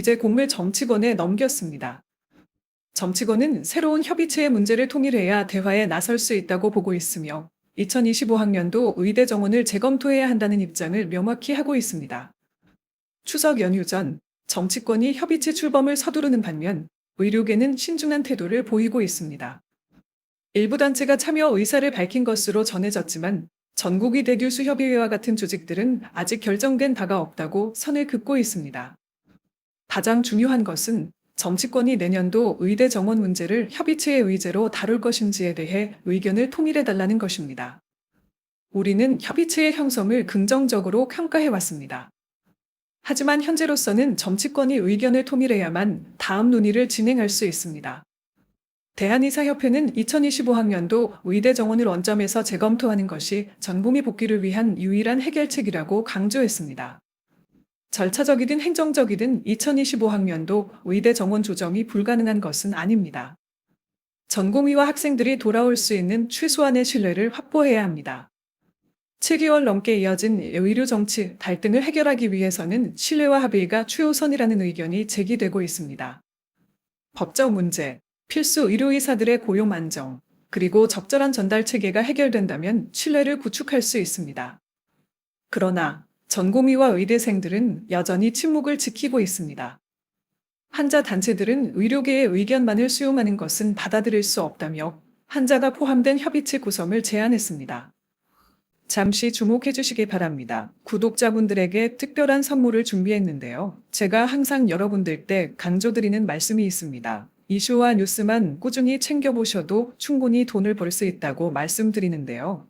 이제 공을 정치권에 넘겼습니다. 정치권은 새로운 협의체의 문제를 통일해야 대화에 나설 수 있다고 보고 있으며 2025학년도 의대 정원을 재검토해야 한다는 입장을 명확히 하고 있습니다. 추석 연휴 전 정치권이 협의체 출범을 서두르는 반면 의료계는 신중한 태도를 보이고 있습니다. 일부 단체가 참여 의사를 밝힌 것으로 전해졌지만 전국의 대교수 협의회와 같은 조직들은 아직 결정된 바가 없다고 선을 긋고 있습니다. 가장 중요한 것은 정치권이 내년도 의대 정원 문제를 협의체의 의제로 다룰 것인지에 대해 의견을 통일해 달라는 것입니다. 우리는 협의체의 형성을 긍정적으로 평가해 왔습니다. 하지만 현재로서는 정치권이 의견을 통일해야만 다음 논의를 진행할 수 있습니다. 대한의사협회는 2025학년도 의대 정원을 원점에서 재검토하는 것이 전범위 복귀를 위한 유일한 해결책이라고 강조했습니다. 절차적이든 행정적이든 2025학년도 의대 정원 조정이 불가능한 것은 아닙니다. 전공의와 학생들이 돌아올 수 있는 최소한의 신뢰를 확보해야 합니다. 7개월 넘게 이어진 의료 정치 갈등을 해결하기 위해서는 신뢰와 합의가 최우선이라는 의견이 제기되고 있습니다. 법적 문제, 필수 의료의사들의 고용 안정, 그리고 적절한 전달 체계가 해결된다면 신뢰를 구축할 수 있습니다. 그러나 전공의와 의대생들은 여전히 침묵을 지키고 있습니다. 환자 단체들은 의료계의 의견만을 수용하는 것은 받아들일 수 없다며 환자가 포함된 협의체 구성을 제안했습니다. 잠시 주목해 주시기 바랍니다. 구독자분들에게 특별한 선물을 준비했는데요. 제가 항상 여러분들 때 강조드리는 말씀이 있습니다. 이슈와 뉴스만 꾸준히 챙겨보셔도 충분히 돈을 벌 수 있다고 말씀드리는데요.